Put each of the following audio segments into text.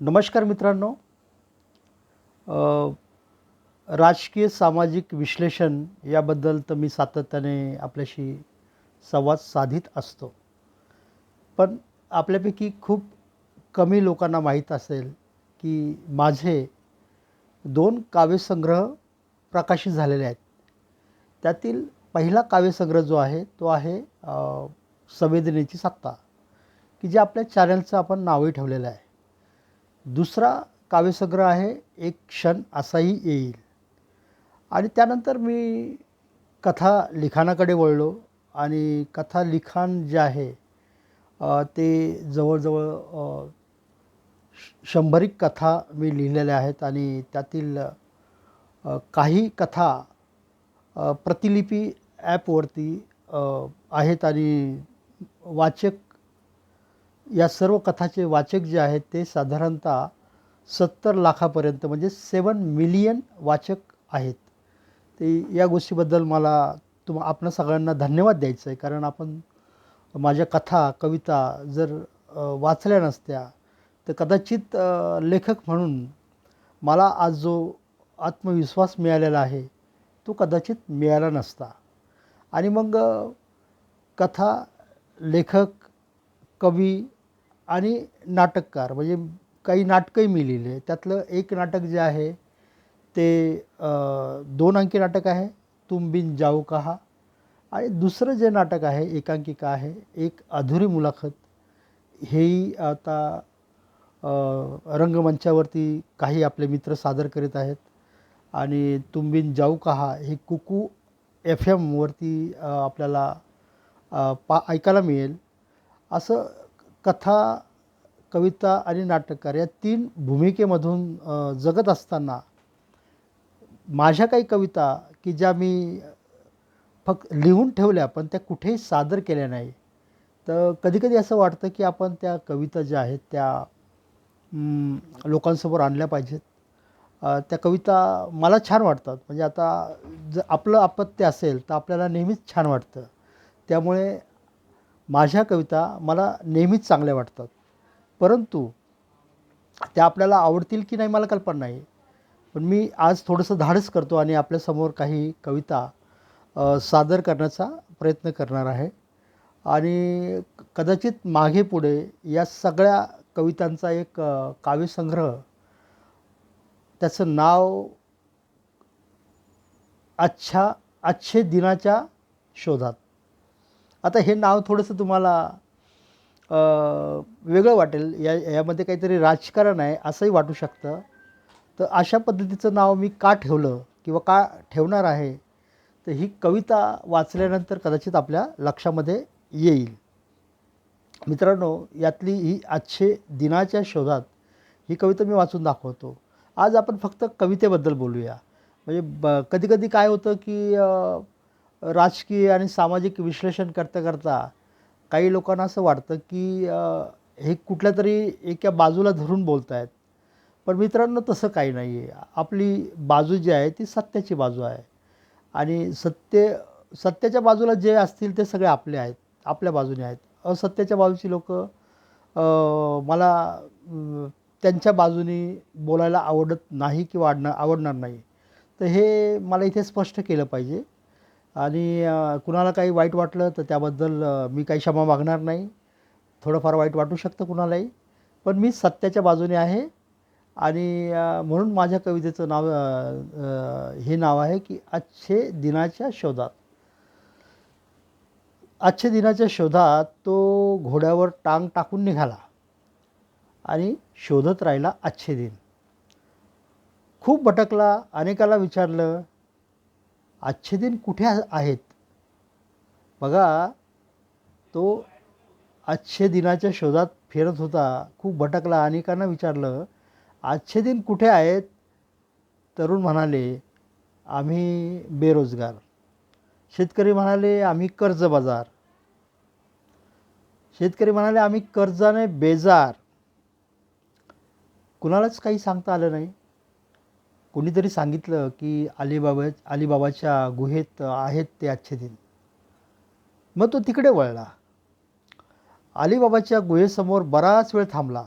नमस्कार मित्रांनो. राजकीय सामाजिक विश्लेषण याबद्दल तर मी सातत्याने आपल्याशी संवाद साधित असतो. पण आपल्यापैकी खूप कमी लोकांना माहीत असेल की माझे दोन काव्यसंग्रह प्रकाशित झालेले आहेत. त्यातील पहिला काव्यसंग्रह जो आहे तो आहे संवेदनेची सत्ता की जे आपल्या चॅनलचं आपण नावही ठेवलेलं आहे. दुसरा काव्यसंग्रह आहे एक क्षण असाही येईल. आणि त्यानंतर मी कथा लिखाणाकडे वळलो आणि कथा लिखाण जे आहे ते जवळजवळ श- शंभरीक कथा मी लिहिलेल्या आहेत आणि त्यातील काही कथा प्रतिलिपी ॲपवरती आहेत आणि वाचक या सर्व कथाचे वाचक जे आहेत ते साधारणतः सत्तर लाखापर्यंत म्हणजे सेवन मिलियन वाचक आहेत. ते या गोष्टीबद्दल मला तुम आपण सगळ्यांना धन्यवाद द्यायचं आहे. कारण आपण माझ्या कथा कविता जर वाचल्या नसत्या तर कदाचित लेखक म्हणून मला आज जो आत्मविश्वास मिळालेला आहे तो कदाचित मिळाला नसता. आणि मग कथा लेखक कवी आणि नाटककार म्हणजे काही नाटकंही मी लिहिले त्यातलं एक नाटक जे आहे ते दोन अंकी नाटक आहे तुम बिन जाऊ कहा. आणि दुसरं जे नाटक आहे एकांकिका आहे एक अधुरी मुलाखत. हेही आता रंगमंचावरती काही आपले मित्र सादर करीत आहेत. आणि तुंबिन जाऊ कहा हे कुकू एफ एमवरती आपल्याला पा ऐकायला मिळेल. असं कथा कविता आणि नाटककार या तीन भूमिकेमधून जगत असताना माझ्या काही कविता की ज्या मी फक्त लिहून ठेवल्या पण त्या कुठेही सादर केल्या नाही. तर कधीकधी असं वाटतं की आपण त्या कविता ज्या आहेत त्या लोकांसमोर आणल्या पाहिजेत. त्या कविता मला छान वाटतात. म्हणजे आता जर आपलं अपत्य असेल तर आपल्याला नेहमीच छान वाटतं. त्यामुळे माझ्या कविता मला नेहमीच चांगल्या वाटतात. परंतु त्या आपल्याला आवडतील की नाही मला कल्पना नाही. पण मी आज थोडंसं धाडस करतो आणि आपल्यासमोर काही कविता सादर करण्याचा प्रयत्न करणार आहे. आणि कदाचित मागे पुढे या सगळ्या कवितांचा एक काव्यसंग्रह त्याचं नाव अच्छा अच्छे दिनाच्या शोधात. आता हे नाव थोडंसं तुम्हाला वेगळं वाटेल. या यामध्ये काहीतरी राजकारण आहे असंही वाटू शकतं. तर अशा पद्धतीचं नाव मी का ठेवलं किंवा का ठेवणार आहे तर ही कविता वाचल्यानंतर कदाचित आपल्या लक्षामध्ये येईल. मित्रांनो यातली ही आजचे दिनाच्या शोधात ही कविता मी वाचून दाखवतो. आज आपण फक्त कवितेबद्दल बोलूया. म्हणजे ब कधीकधी काय होतं की राजकीय आणि सामाजिक विश्लेषण करता करता काही लोकांना असं वाटतं की हे कुठल्या तरी एका बाजूला धरून बोलत आहेत पण मित्रांनो तसं काही नाही आहे आपली बाजू जी आहे ती सत्याची बाजू आहे. आणि सत्य सत्याच्या बाजूला जे असतील ते सगळे आपले आहेत आपल्या बाजूने आहेत. असत्याच्या बाजूची लोक मला त्यांच्या बाजूने बोलायला आवडत नाही किंवा आडणं आवडणार नाही. तर हे मला इथे स्पष्ट केलं पाहिजे. आणि कुणाला काही वाईट वाटलं तर त्याबद्दल मी काही क्षमा मागणार नाही. थोडंफार वाईट वाटू शकतं कुणालाही. पण मी सत्याच्या बाजूने आहे. आणि म्हणून माझ्या कवितेचं नाव हे नाव आहे की अच्छे दिनाच्या शोधात. अच्छे दिनाच्या शोधात तो घोड्यावर टांग टाकून निघाला आणि शोधत राहिला अच्छे दिन. खूप भटकला अनेकाला विचारलं अच्छे दिन कुठे आहेत? बघा तो अच्छे दिनाच्या शोधात फिरत होता खूप भटकला अनेकांना विचारलं आजचे दिन कुठे आहेत? तरुण म्हणाले आम्ही बेरोजगार. शेतकरी म्हणाले आम्ही कर्जबाजार शेतकरी म्हणाले आम्ही कर्जाने बेजार. कुणालाच काही सांगता आलं नाही. कोणीतरी सांगितलं की अलिबाबा अलिबाबाच्या गुहेत आहेत ते आजचे दिन. मग तो तिकडे वळला. अलिबाबाच्या गुहेसमोर बराच वेळ थांबला.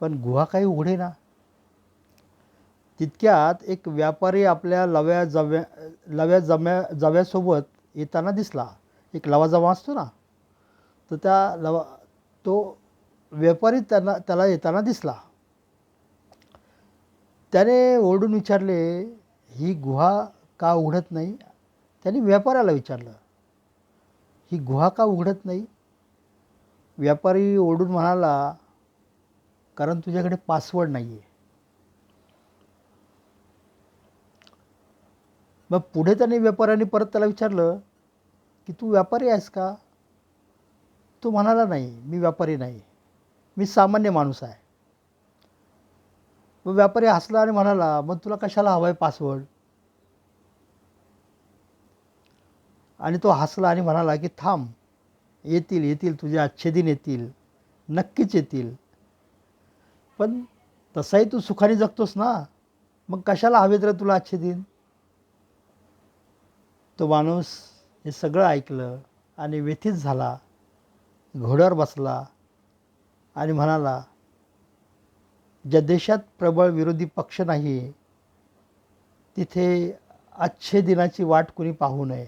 पण गुहा काही उघडे ना. तितक्यात एक व्यापारी आपल्या लव्या जव्या लव्या जम्या जव्यासोबत येताना दिसला. एक लवा जमा असतो ना. तर त्या लवा तो व्यापारी त्यांना त्याला येताना दिसला. त्याने ओरडून विचारले ही गुहा का उघडत नाही? त्याने व्यापाऱ्याला विचारलं ही गुहा का उघडत नाही? व्यापारी ओरडून म्हणाला कारण तुझ्याकडे पासवर्ड नाही आहे मग पुढे त्याने व्यापाऱ्याने परत त्याला विचारलं की तू व्यापारी आहेस का? तो म्हणाला नाही मी व्यापारी नाही. मी सामान्य माणूस आहे. मग व्यापारी हसला आणि म्हणाला मग तुला कशाला हवा आहे पासवर्ड आणि तो हसला आणि म्हणाला की थांब येतील येतील तुझे अच्छे दिन येतील नक्कीच येतील. पण तसाही तू सुखाने जगतोस ना मग कशाला हवेत रे तुला अच्छे दिन? तो माणूस हे सगळं ऐकलं आणि व्यथित झाला घोड्यावर बसला आणि म्हणाला ज्या देशात प्रबळ विरोधी पक्ष नाही तिथे अच्छे दिनाची वाट कुणी पाहू नये.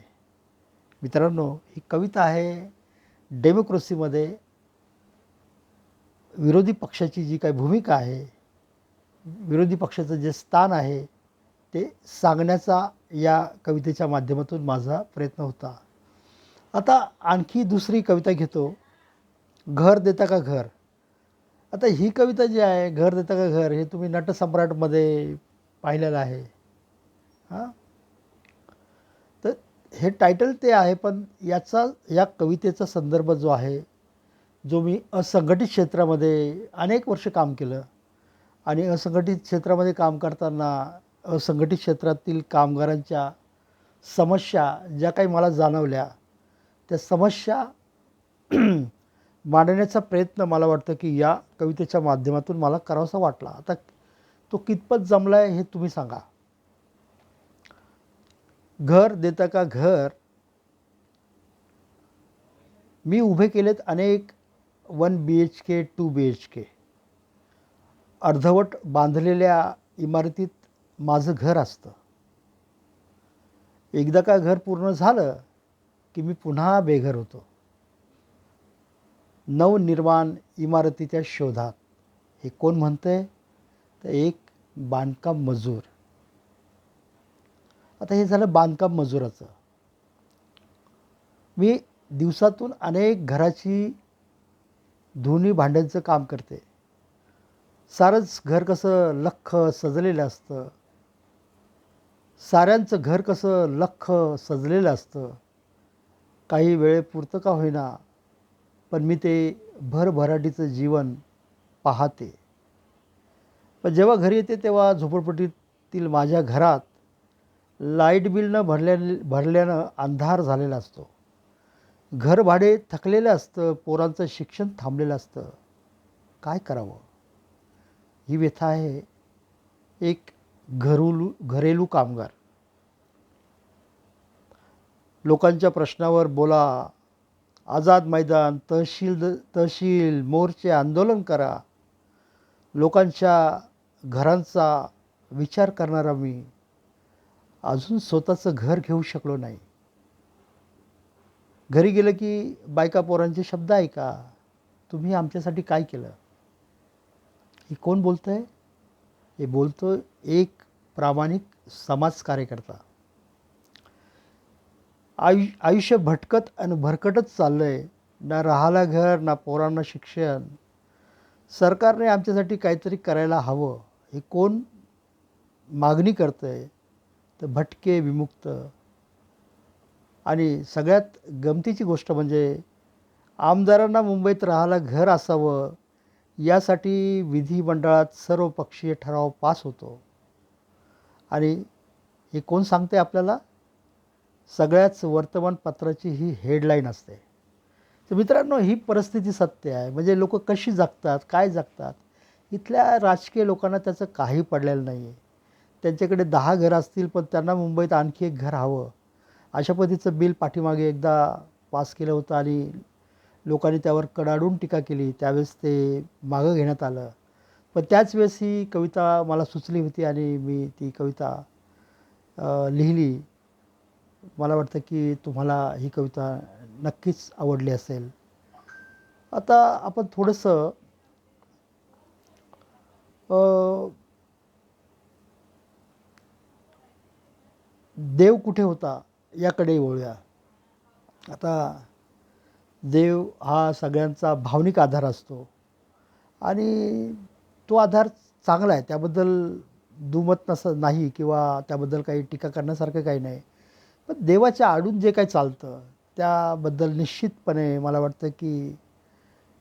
मित्रांनो ही कविता आहे डेमोक्रेसीमध्ये. विरोधी पक्षाची जी काही भूमिका आहे विरोधी पक्षाचं जे स्थान आहे ते सांगण्याचा या कवितेच्या माध्यमातून माझा प्रयत्न होता. आता आणखी दुसरी कविता घेतो. घर देता का घर? आता ही कविता जी आहे घर देता का घर हे तुम्ही नटसम्राटमध्ये पाहिलेलं आहे. हां? तर हे टायटल ते आहे पण याचा या कवितेचा संदर्भ जो आहे जो मी असंघटित क्षेत्रामध्ये अनेक वर्ष काम केलं आणि असंघटित क्षेत्रामध्ये काम करताना असंघटित क्षेत्रातील कामगारांच्या समस्या ज्या काही मला जाणवल्या त्या समस्या मांडण्याचा प्रयत्न मला वाटतं की या कवितेच्या माध्यमातून मला करावासा वाटला. आता तो कितपत जमला आहे हे तुम्ही सांगा. घर देता का घर? मी उभे केलेत अनेक one B H K two B H K अर्धवट बांधलेल्या इमारतीत माझं घर असतं. एकदा का घर पूर्ण झालं की मी पुन्हा बेघर होतो. नवनिर्माण इमारतीच्या शोधात. हे कोण म्हणतंय? तर एक बांधकाम मजूर. आता हे झालं बांधकाम मजुराचं. मी दिवसातून अनेक घराची धुणी भांड्यांचं काम करते. सारंच घर कसं लख्ख सजलेलं असतं. साऱ्यांचं घर कसं लख्ख सजलेलं असतं. काही वेळेपुरतं का होईना पण मी ते भरभराटीचं जीवन पाहते. पण जेव्हा घरी येते तेव्हा झोपडपट्टीतील माझ्या घरात लाइट बिल न भरल्या भरल्यानं अंधार झालेला असतो. घर भाडे थकलेलं असतं पोरांचं शिक्षण थांबलेलं असतं. काय करावं? ही व्यथा आहे एक घरुलू घरेलू कामगार. लोकांच्या प्रश्नावर बोला आझाद मैदान तहसील तहसील मोर्चे आंदोलन करा. लोकांच्या घरांचा विचार करणारा मी अजून स्वतःचं घर घेऊ शकलो नाही. घरी गेलं की बायका पोरांचे शब्द ऐका. तुम्ही आमच्यासाठी काय केलं? हे कोण बोलतं आहे हे बोलतो एक प्रामाणिक समाज कार्यकर्ता. आयु आयुष्य भटकत आणि भरकटच चाललं आहे ना राहायला घर ना पोरांना शिक्षण. सरकारने आमच्यासाठी काहीतरी करायला हवं. हे कोण मागणी करतं आहे तर भटके विमुक्त. आणि सगळ्यात गमतीची गोष्ट म्हणजे आमदारांना मुंबईत राहायला घर असावं यासाठी विधिमंडळात सर्वपक्षीय ठराव पास होतो. आणि हे कोण सांगते आपल्याला? सगळ्याच वर्तमानपत्राची ही हेडलाईन असते. तर मित्रांनो ही परिस्थिती सत्य आहे. म्हणजे लोक कशी जगतात काय जगतात? इथल्या राजकीय लोकांना त्याचं काही पडलेलं नाही आहे त्यांच्याकडे दहा घरं असतील पण त्यांना मुंबईत आणखी एक घर हवं. अशा पद्धतीचं बिल पाठीमागे एकदा पास केलं होतं आणि लोकांनी त्यावर कडाडून टीका केली. त्यावेळेस ते मागं घेण्यात आलं. पण त्याच वेळेस ही कविता मला सुचली होती आणि मी ती कविता लिहिली. मला वाटतं की तुम्हाला ही कविता नक्कीच आवडली असेल. आता आपण थोडंसं देव कुठे होता याकडे वळूया. आता देव हा सगळ्यांचा भावनिक आधार असतो आणि तो आधार चांगला आहे. त्याबद्दल दुमत नस नाही किंवा त्याबद्दल काही टीका करण्यासारखं काही नाही. पण देवाच्या आडून जे काही चालतं त्याबद्दल निश्चितपणे मला वाटतं की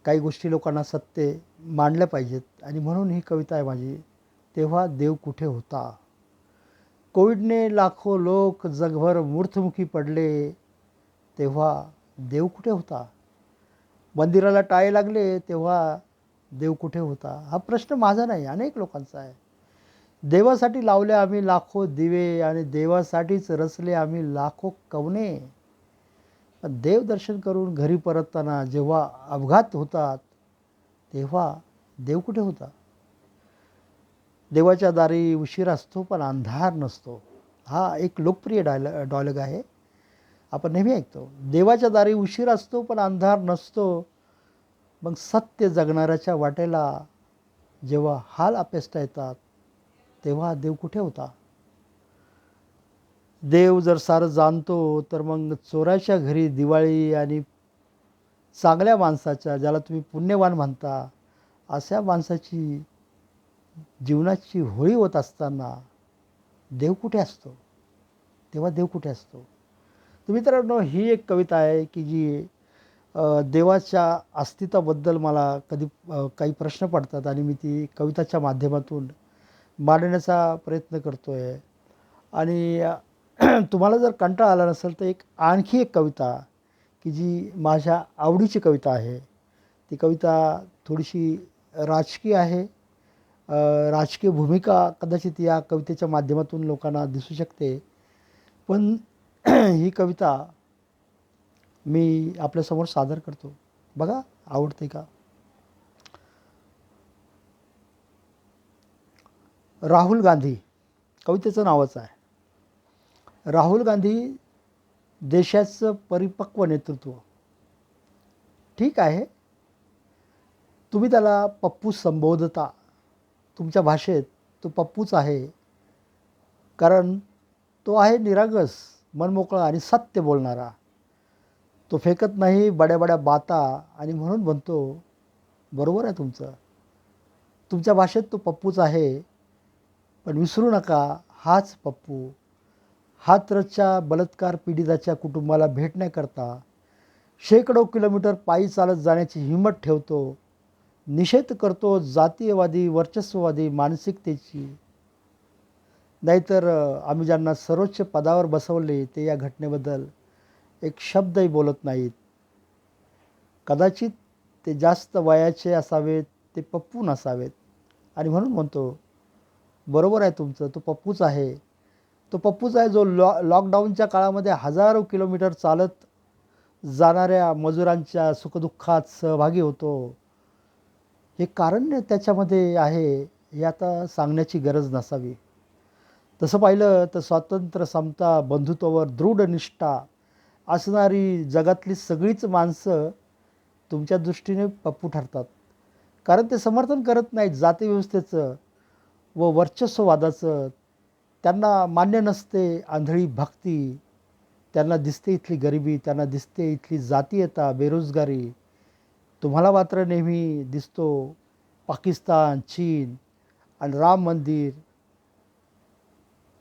काही गोष्टी लोकांना सत्य मांडल्या पाहिजेत. आणि म्हणून ही कविता आहे माझी तेव्हा देव कुठे होता? कोविडने लाखो लोक जगभर मूर्तमुखी पडले तेव्हा देव कुठे होता? मंदिराला टाळे लागले तेव्हा देव कुठे होता? हा प्रश्न माझा नाही अनेक लोकांचा आहे. देवासाठी लावले आम्ही लाखो दिवे आणि देवासाठीच रचले आम्ही लाखो कवने. पण देवदर्शन करून घरी परतताना जेव्हा अपघात होतात तेव्हा देव कुठे होता? देवाच्या दारी उशीर असतो पण अंधार नसतो. हा एक लोकप्रिय डायल डॉयलॉग आहे. आपण नेहमी ऐकतो देवाच्या दारी उशीर असतो पण अंधार नसतो. मग सत्य जगणाऱ्याच्या वाटेला जेव्हा हाल अपेष्टा येतात तेव्हा देव कुठे होता? देव जर सारं जाणतो तर मग चोराच्या घरी दिवाळी आणि चांगल्या माणसाच्या ज्याला तुम्ही पुण्यवान म्हणता अशा माणसाची जीवनाची होळी होत असताना देव कुठे असतो? तेव्हा देव कुठे असतो? तर मित्रांनो ही एक कविता आहे की जी देवाच्या अस्तित्वाबद्दल मला कधी काही प्रश्न पडतात आणि मी ती कविताच्या माध्यमातून मांडण्याचा प्रयत्न करतो आहे आणि तुम्हाला जर कंटाळा आला नसेल तर एक आणखी एक कविता की जी माझ्या आवडीची कविता आहे. ती कविता थोडीशी राजकीय आहे. राजकीय भूमिका कदाचित या कवितेच्या माध्यमातून लोकांना दिसू शकते. पण ही कविता मी आपल्यासमोर सादर करतो. बघा आवडते का? राहुल गांधी कवितेचं नावच आहे. राहुल गांधी देशाचं परिपक्व नेतृत्व. ठीक आहे. तुम्ही त्याला पप्पू संबोधता. तुमच्या भाषेत तो पप्पूच आहे. कारण तो आहे निरागस मनमोकळा आणि सत्य बोलणारा. तो फेकत नाही बड्या बड्या बाता आणि म्हणून म्हणतो बरोबर आहे तुमचं. तुमच्या भाषेत तो पप्पूच आहे. पण विसरू नका हाच पप्पू. हातरसच्या बलात्कार पीडिताच्या कुटुंबाला भेटण्याकरता शेकडो किलोमीटर पायी चालत जाण्याची हिंमत ठेवतो. निषेध करतो जातीयवादी वर्चस्ववादी मानसिकतेची. नाहीतर आम्ही ज्यांना सर्वोच्च पदावर बसवले ते या घटनेबद्दल एक शब्दही बोलत नाहीत. कदाचित ते जास्त वयाचे असावेत ते पप्पू नसावेत. आणि म्हणून म्हणतो बरोबर आहे तुमचं. तो पप्पूच आहे. तो पप्पूच आहे जो लॉ लॉकडाऊनच्या काळामध्ये हजारो किलोमीटर चालत जाणाऱ्या मजुरांच्या सुखदुःखात सहभागी होतो. हे कारण त्याच्यामध्ये आहे हे आता सांगण्याची गरज नसावी. तसं पाहिलं तर स्वातंत्र्य समता बंधुत्वावर दृढ निष्ठा असणारी जगातली सगळीच माणसं तुमच्या दृष्टीने पप्पू ठरतात. कारण ते समर्थन करत नाहीत जातीव्यवस्थेचं. व वर्चस्ववादाचं त्यांना मान्य नसते आंधळी भक्ती. त्यांना दिसते इथली गरिबी त्यांना दिसते इथली जातीयता बेरोजगारी. तुम्हाला मात्र नेहमी दिसतो पाकिस्तान चीन आणि राम मंदिर.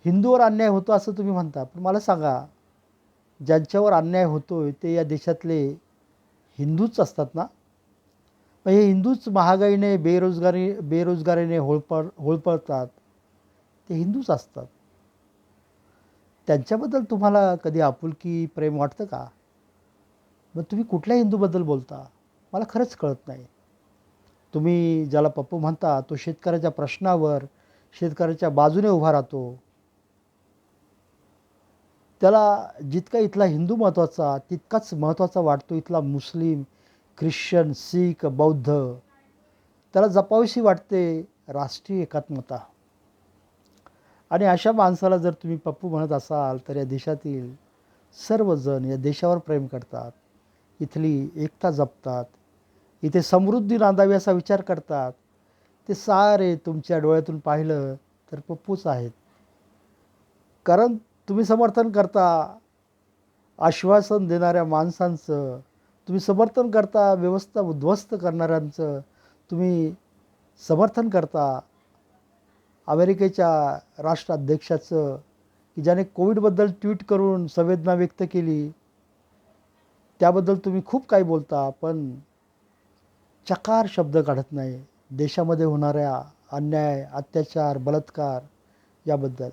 हिंदूवर अन्याय होतो असं तुम्ही म्हणता पण मला सांगा ज्यांच्यावर अन्याय होतो ते या देशातले हिंदूच असतात ना? हे हिंदूच महागाईने बेरोजगारी बेरोजगारीने होळपळ होळपळतात. ते हिंदूच असतात. त्यांच्याबद्दल तुम्हाला कधी आपुलकी प्रेम वाटतं का? मग तुम्ही कुठल्या हिंदूबद्दल बोलता? मला खरंच कळत नाही. तुम्ही ज्याला पप्पू म्हणता तो शेतकऱ्याच्या प्रश्नावर शेतकऱ्याच्या बाजूने उभा राहतो. त्याला जितका इथला हिंदू महत्त्वाचा तितकाच महत्त्वाचा वाटतो इथला मुस्लिम ख्रिश्चन सिख बौद्ध त्याला जपावीशी वाटते राष्ट्रीय एकात्मता. आणि अशा माणसाला जर तुम्ही पप्पू म्हणत असाल तर या देशातील सर्वजण या देशावर प्रेम करतात. इथली एकता जपतात. इथे समृद्धी नांदावी असा विचार करतात. ते सारे तुमच्या डोळ्यातून पाहिलं तर पप्पूच आहेत. कारण तुम्ही समर्थन करता आश्वासन देणाऱ्या माणसांचं तुम्ही समर्थन करता व्यवस्था उद्ध्वस्त करणाऱ्यांचं तुम्ही समर्थन करता. अमेरिकेच्या राष्ट्राध्यक्षाचं की ज्याने कोविडबद्दल ट्विट करून संवेदना व्यक्त केली त्याबद्दल तुम्ही खूप काही बोलता पण चकार शब्द काढत नाही. देशामध्ये होणाऱ्या अन्याय अत्याचार बलात्कार याबद्दल.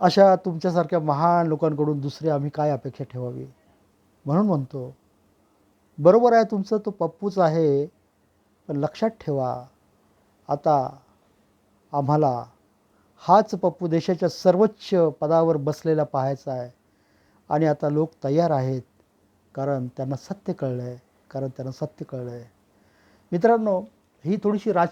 अशा तुमच्यासारख्या महान लोकांकडून दुसरी आम्ही काय अपेक्षा ठेवावी? म्हणून म्हणतो बरोबर आहे तुमचं तो पप्पूच आहे पण लक्षात ठेवा आता आम्हाला हाच पप्पू देशाच्या सर्वोच्च पदावर बसलेला पाहायचा आहे आणि आता लोक तयार आहेत कारण त्यांना सत्य कळलं आहे कारण त्यांना सत्य कळलं आहे मित्रांनो ही थोडीशी राज